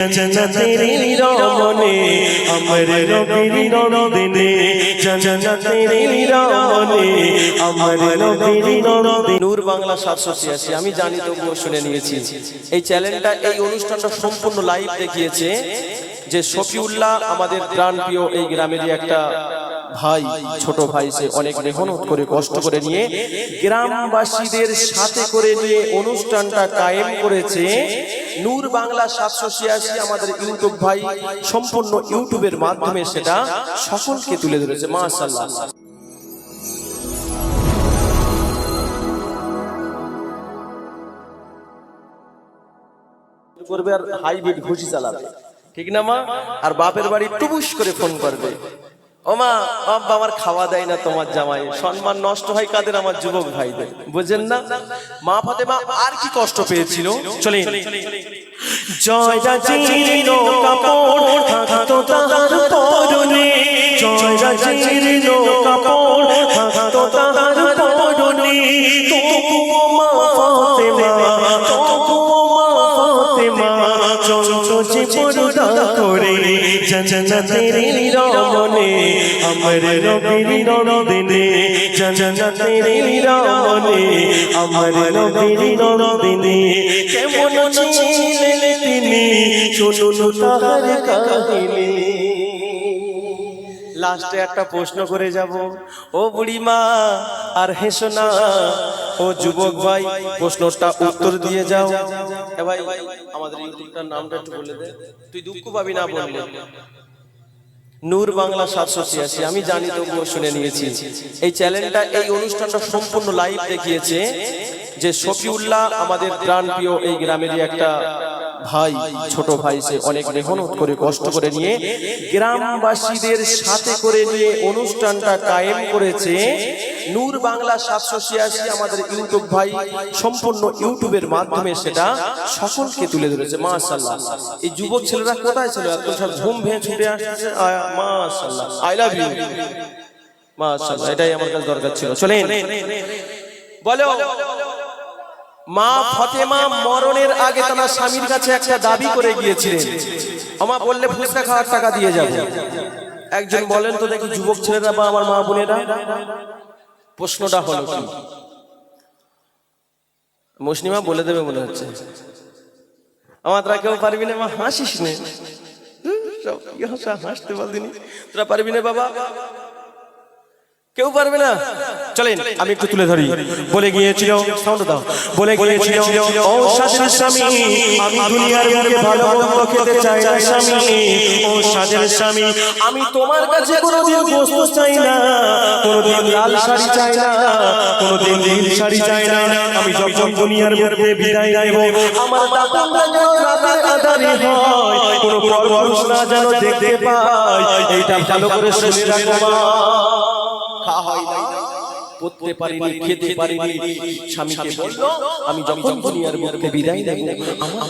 জন্নতের রমণে আমার নবীর নূর বাংলা সাতশো ছিয়াশি আমি জানি তবুও শুনে নিয়েছি এই চ্যানেলটা এই অনুষ্ঠানটা সম্পূর্ণ লাইভ দেখিয়েছে যে শফিউল্লাহ আমাদের প্রাণ প্রিয় এই গ্রামেরই একটা ভাই ছোট ভাই সে অনেক মেহনত করে কষ্ট করে নিয়ে গ্রামবাসীদের সাথে করে নিয়ে অনুষ্ঠানটা কায়েম করেছে নূর বাংলা সাতশো ছিয়াশি আমাদের ইউটিউব ভাই সম্পূর্ণ ইউটিউবের মাধ্যমে সেটা সকলকে তুলে ধরেছে মাশাল্লাহ করবে আর হাইব্রিড ঘুষি চালাবে। ঠিক না মা? আর বাপের বাড়ি টুবুস করে ফোন করবে। ও মা আব্বা আমার খাওয়া দেয় না তোমার জামাই। সম্মান নষ্ট হয় কাদের? আমার যুবক ভাইদের। বুঝেন না? মা ফাতেমা আর কি কষ্ট পেয়েছিল? চলেন। জয় রাজির কাপড়, থাকতো তাহার পরনে। জয় রাজির কাপড় লাস্টে একটা প্রশ্ন করে যাব। ও বুড়িমা, আর হেসো না। ও যুবক ভাই, প্রশ্নটা উত্তর দিয়ে যাও। ভাই, আমাদের নামটা একটু বলে দে। তুই দুঃখ পাবি না বললে। নূর বাংলা সাতশো ছিয়াশি। আমি জানি তবুও শুনে নিয়েছি। এই চ্যানেলটা, এই অনুষ্ঠানটা সম্পূর্ণ লাইভ দেখিয়েছে যে শফিউল্লাহ আমাদের প্রাণ প্রিয় এই গ্রামেরই একটা ভাই, ছোট ভাই সে অনেক মেহনত করে, কষ্ট করে নিয়ে গ্রামবাসীদের সাথে করে নিয়ে অনুষ্ঠানটা কায়েম করেছে। নূর বাংলা সাতশো ছিয়াশি, আমাদের ইউটিউব ভাই, সম্পূর্ণ ইউটিউবের মাধ্যমে সেটা সকলকে তুলে ধরেছে মাশাল্লাহ এই যুবক ছেলেরা কোথায় ছিল? এত সব ঘুম ভেঙে ছুটে আসছে। মাশাল্লাহ আই লাভ ইউ মাশাল্লাহ এটাই আমার কাছে দরকার ছিল। চলেন। বলো। মা ফতেমা মরণের আগে তার স্বামীর কাছে একটা দাবি করে গিয়েছিলেন। আমা বললে, ফুচকা খাওয়ার টাকা দিয়ে যাবে। একজন বলেন, তো দেখি যুবক ছেলেরা বা আমার মা বোনেরা? প্রশ্নটা হলো কি? মুসলিমা বলে দেবে মনে হচ্ছে। আমার তোরা কেউ পারবি না? মা, হাসিস নে। হাসতে পারবি না বাবা? কেউ পারবে না। চলেন, আমি একটু তুলে ধরি। বলে গিয়েছিল সাউন্ড দাও। বলে গিয়েছিল, ও স্বামী, আমি দুনিয়ার বুকে ভালো খেতে চাই না স্বামী। ও স্বামী, আমি তোমার কাছে কোনোদিন বস্তু চাই না। কোনোদিন লাল শাড়ি চাই না, কোনোদিন নীল শাড়ি চাই না। আমি যখন দুনিয়ার বিদায় নেব, আমার যেন রাতের হয়। কোনো পরপুরুষ না যেন দেখতে এইটা ভালো করে খাওয়া হয় না পারিনি খেতে পারিনি। স্বামীকে বলল আমি যখন দুনিয়ার বিদায় নেব আমার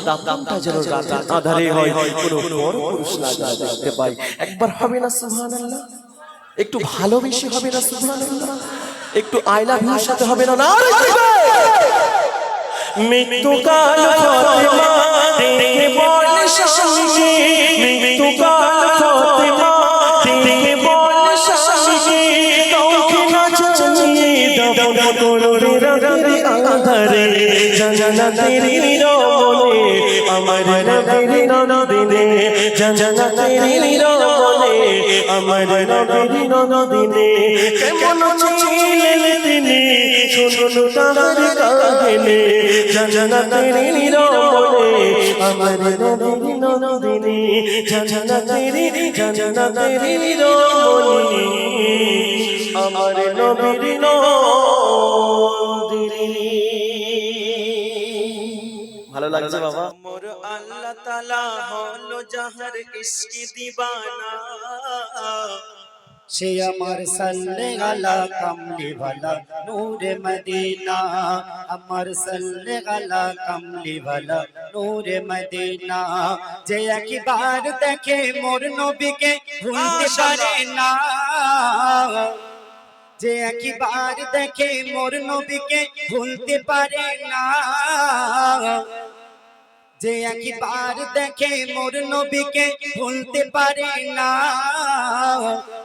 যেন রাত আধারে হয় কোনো বড় পুরুষ না দেখতে পাই একবার হবে না সুবহানাল্লাহ। একটু ভালোবেসে হবে না সুবহানাল্লাহ। একটু আই লাভ ইউর সাথে হবে না না। মৃত্যুকাল ফতেমা দেখে বল স্বামীকে মৃত্যুকাল ফতেমা দেখে বল স্বামীকে আধারে জানা তেরি রমনে আমার নবীর নদিনে জানা তেরি রমনে আমার নবীর নদিনে কেমন ছিলেন তিনি শুনুন তাহার কাহিনী জানা তেরি রমনে আমার নবীর নদিনে জানা তেরি জানা তেরি রমনে আমার নবীর নদিনে ভালো লাগছে বাবা। মোর আল্লাহ তালা হলো যাহার ইশকি দিবানা। সে আমার সাল্লে গালা কামলি ভালা নূরে মদিনা। আমার সাল্লে গালা কামলি ভালা নূরে মদিনা। যে একবার দেখে মোর নবীকে ভুলতে পারে না। যে একবার দেখে মোর নবীকে ভুলতে পারে না। যে একবার দেখে মোর নবীকে ভুলতে পারে না।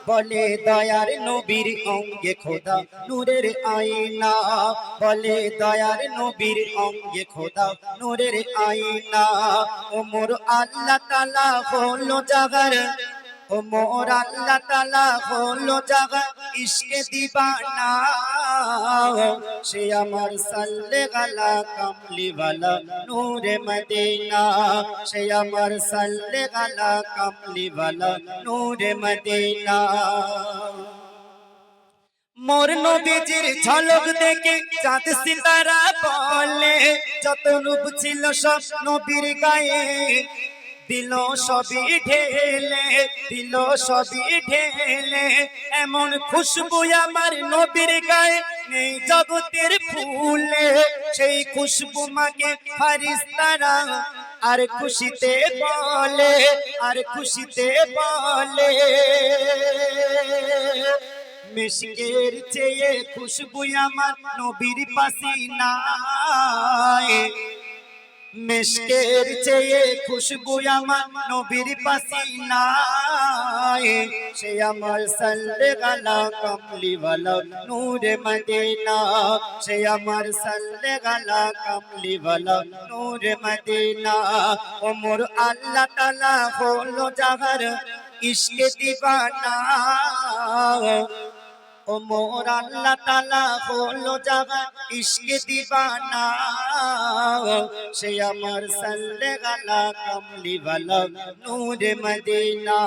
বলে দয়ার নবীর অঙ্গে খোদা নূরের আয়না। বলে দয়ার নবীর অঙ্গে খোদা নূরের আয়না। ও মোর আল্লাহ তালা হলো জাগার ও মোর আল্লাহ তালা হলো জাগা ইসকে দিবানা। সে আমার সাল্লে গালা কামলিওয়ালা নূরে মদিনা। সে আমার সাল্লে গালা কামলিওয়ালা নূরে মদিনা। মোর নবীজির ঝলক দেখে চাঁদ সিতারা বলে যত রূপ ছিল সব নবীর গায়ে। দিল সবই ঢেলে, দিল সবই ঢেলে। এমন খুশবু আমার নবীর গায়ে নেই জগতের ফুলে। সেই খুশবু মাকে ফারিস্তারা আর খুশিতে বলে, আর খুশিতে বলে। মিশকের চেয়ে খুশবু আমার নবীর পাশে মিশকের চেয়ে খুশবু আমার নবীর পাসিনায় সে আমার সাল্লে গালা কামলি ভালো নূরে মদিনা। সে আমার সাল্লে গালা কামলি ভালো নূরে মদিনা। ওমর আল্লাহ তালা হলো জাহার ইশকে দিবানা। ও মোর আল্লাহ তালা হলো জাগা ইশকে দিবানা। সে আমার সাল্লে গালা কমলি वाला নূরে মদিনা।